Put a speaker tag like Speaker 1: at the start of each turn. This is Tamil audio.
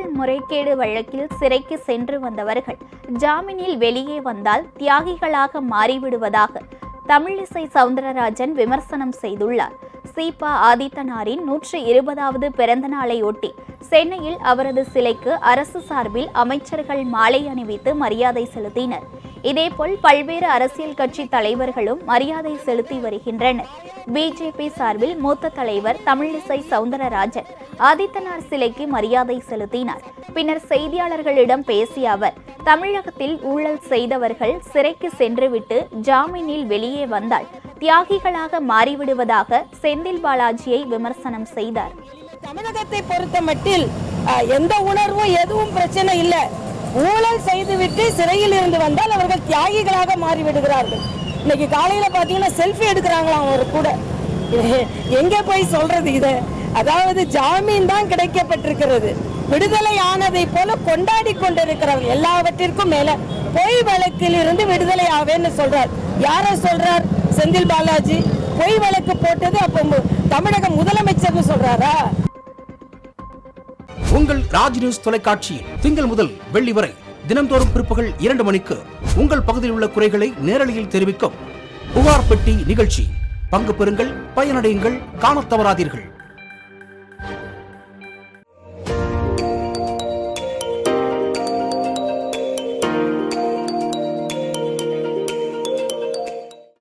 Speaker 1: ஊழல் முறைகேடு வழக்கில் சிறைக்கு சென்று வந்தவர்கள் ஜாமீனில் வெளியே வந்தால் தியாகிகளாக மாறிவிடுவதாக தமிழிசை சவுந்தரராஜன் விமர்சனம் செய்துள்ளார் சீபா ஆதித்தனாரின் நூற்று இருபதாவது பிறந்த நாளையொட்டி சென்னையில் அவரது சிலைக்கு அரசு சார்பில் அமைச்சர்கள் மாலை அணிவித்து மரியாதை செலுத்தினர் இதேபோல் பல்வேறு அரசியல் கட்சி தலைவர்களும் மரியாதை செலுத்தி வருகின்றனர் பிஜேபி சார்பில் மூத்த தலைவர் தமிழிசை சவுந்தரராஜன் ஆதித்தனார் சிலைக்கு மரியாதை செலுத்தினார் பின்னர் செய்தியாளர்களிடம் பேசிய அவர் தமிழகத்தில் ஊழல் செய்தவர்கள் சிறைக்கு சென்றுவிட்டு ஜாமீனில் வெளியே வந்தால் தியாகிகளாக மாறிவிடுவதாக செந்தில் பாலாஜியை விமர்சனம் செய்தார்
Speaker 2: தமிழகத்தை பொறுத்த மட்டில் எந்த உணர்வும் எதுவும் பிரச்சனை இல்லை ஊழல் செய்துவிட்டு சிறையில் இருந்து வந்தால் அவர்கள் தியாகிகளாக மாறிவிடுகிறார்கள் இன்னைக்கு காலையில பாத்தீங்கன்னா செல்ஃபி எடுக்கிறாங்களா அவர் கூட எங்க போய் சொல்றது இதை அதாவது ஜாமீன் தான் கிடைக்கப்பட்டிருக்கிறது விடுதலை ஆனதை போல கொண்டாடி கொண்டிருக்கிறவர் எல்லாவற்றிற்கும் மேல பொய் வழக்கில் இருந்து விடுதலை ஆவேன்னு சொல்றார் யார சொல்றார் செந்தில் பாலாஜி பொய் வழக்கு போட்டது அப்போ தமிழக முதலமைச்சர் சொல்றாரா
Speaker 3: உங்கள் ராஜ் நியூஸ் தொலைக்காட்சியில் திங்கள் முதல் வெள்ளி வரை தினந்தோறும் பிற்பகல் இரண்டு மணிக்கு உங்கள் பகுதியில் உள்ள குறைகளை நேரலையில் தெரிவிக்கும் புகார் பெட்டி நிகழ்ச்சி பங்கு பெறுங்கள் பயனடையுங்கள் காண தவறாதீர்கள்